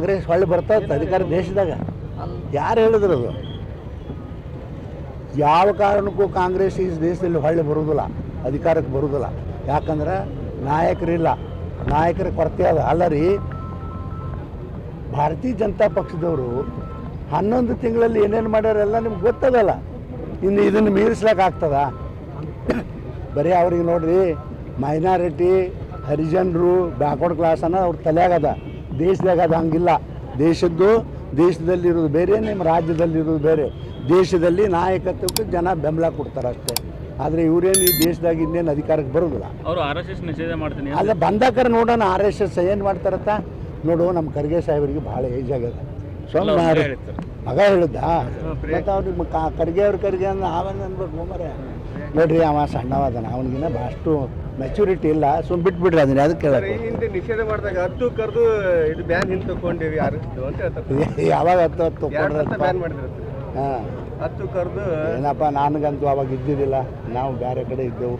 ಕಾಂಗ್ರೆಸ್ ಹೊಳ್ಳಿ ಬರ್ತಾ ಅಧಿಕಾರ ದೇಶದಾಗ. ಯಾರು ಹೇಳಿದ್ರು ಅದು? ಯಾವ ಕಾರಣಕ್ಕೂ ಕಾಂಗ್ರೆಸ್ ಈ ದೇಶದಲ್ಲಿ ಹೊಳ್ಳಿ ಬರುವುದಿಲ್ಲ ಅಧಿಕಾರಕ್ಕೆ ಬರುವುದಿಲ್ಲ ಯಾಕಂದ್ರೆ ನಾಯಕರಿಲ್ಲ. ನಾಯಕರ ಕೊರತೆ ಅದ. ಅಲ್ಲ ರೀ ಭಾರತೀಯ ಜನತಾ ಪಕ್ಷದವರು ಹನ್ನೊಂದು ತಿಂಗಳಲ್ಲಿ ಏನೇನು ಮಾಡ್ಯಾರೆಲ್ಲ ನಿಮ್ಗೆ ಗೊತ್ತದಲ್ಲ? ಇನ್ನು ಇದನ್ನು ಮೀರಿಸ್ಲಾಕ್ ಆಗ್ತದ? ಬರೀ ಅವ್ರಿಗೆ ನೋಡ್ರಿ, ಮೈನಾರಿಟಿ, ಹರಿಜನರು, ಬ್ಯಾಕ್ವರ್ಡ್ ಕ್ಲಾಸ್ ಅನ್ನೋ ಅವ್ರ ತಲೆಯಾಗದ ದೇಶದಾಗ ಅದು ಹಂಗಿಲ್ಲ. ದೇಶದ್ದು ದೇಶದಲ್ಲಿರೋದು ಬೇರೆ ನಿಮ್ಮ ರಾಜ್ಯದಲ್ಲಿರೋದು ಬೇರೆ. ದೇಶದಲ್ಲಿ ನಾಯಕತ್ವಕ್ಕೆ ಜನ ಬೆಂಬಲ ಕೊಡ್ತಾರೆ ಅಷ್ಟೇ. ಆದರೆ ಇವರೇನು ಈ ದೇಶದಾಗ ಇನ್ನೇನು ಅಧಿಕಾರಕ್ಕೆ ಬರೋದಿಲ್ಲ. ಅವರು ಆರ್ ಎಸ್ ಎಸ್ ನಿಷೇಧ ಮಾಡ್ತೀನಿ ಅಲ್ಲ ಬಂದಾಕರ ನೋಡೋಣ ಆರ್ ಎಸ್ ಎಸ್ ಏನು ಮಾಡ್ತಾರತ್ತ. ನೋಡು ನಮ್ಮ ಖರ್ಗೆ ಸಾಹೇಬರಿಗೆ ಭಾಳ ಏಜ್ ಆಗ್ಯದ. ಹೇಳಿದ್ರು. ಮಗ ಹೇಳಿದ್ದ. ಮತ್ತು ಅವ್ರಿಗೆ ಖರ್ಗೆ ಅವ್ರ ಖರ್ಗೆ ಅಂದ್ರೆ ಆವಾಗ ಅನ್ಬೇಕು ಮರೆ ನೋಡ್ರಿ ಅವ ಸಣ್ಣವಾದನ ಅವನಿಗಿನ್ನ ಅಷ್ಟು ಮೆಚುರಿಟಿ ಇಲ್ಲ ಸುಮ್ ಬಿಟ್ಬಿಡ್ರಿ ಅದನ್ನ ಅದಕ್ಕೆ ಕೇಳಕ್ಕೆ ಹಿಂದೆ ನಿಷೇಧ ಮಾಡಿದಾಗ ಹತ್ತು ಕರೆದು ಇದು ಬ್ಯಾನ್ ಹಿಂದೆ ತಗೊಂಡೇವಿ ಅಂತ ಹೇಳ್ತಾರೆ. ಯಾವಾಗ ಹತ್ತು ಹತ್ತು ಬ್ಯಾನ್ ಮಾಡಿದ್ರು ಹಾಂ. ಹತ್ತು ಕರೆದು ಏನಪ್ಪ ನನಗಂತೂ ಅವಾಗ ಇದ್ದಿದ್ದಿಲ್ಲ ನಾವು ಬೇರೆ ಕಡೆ ಇದ್ದೆವು.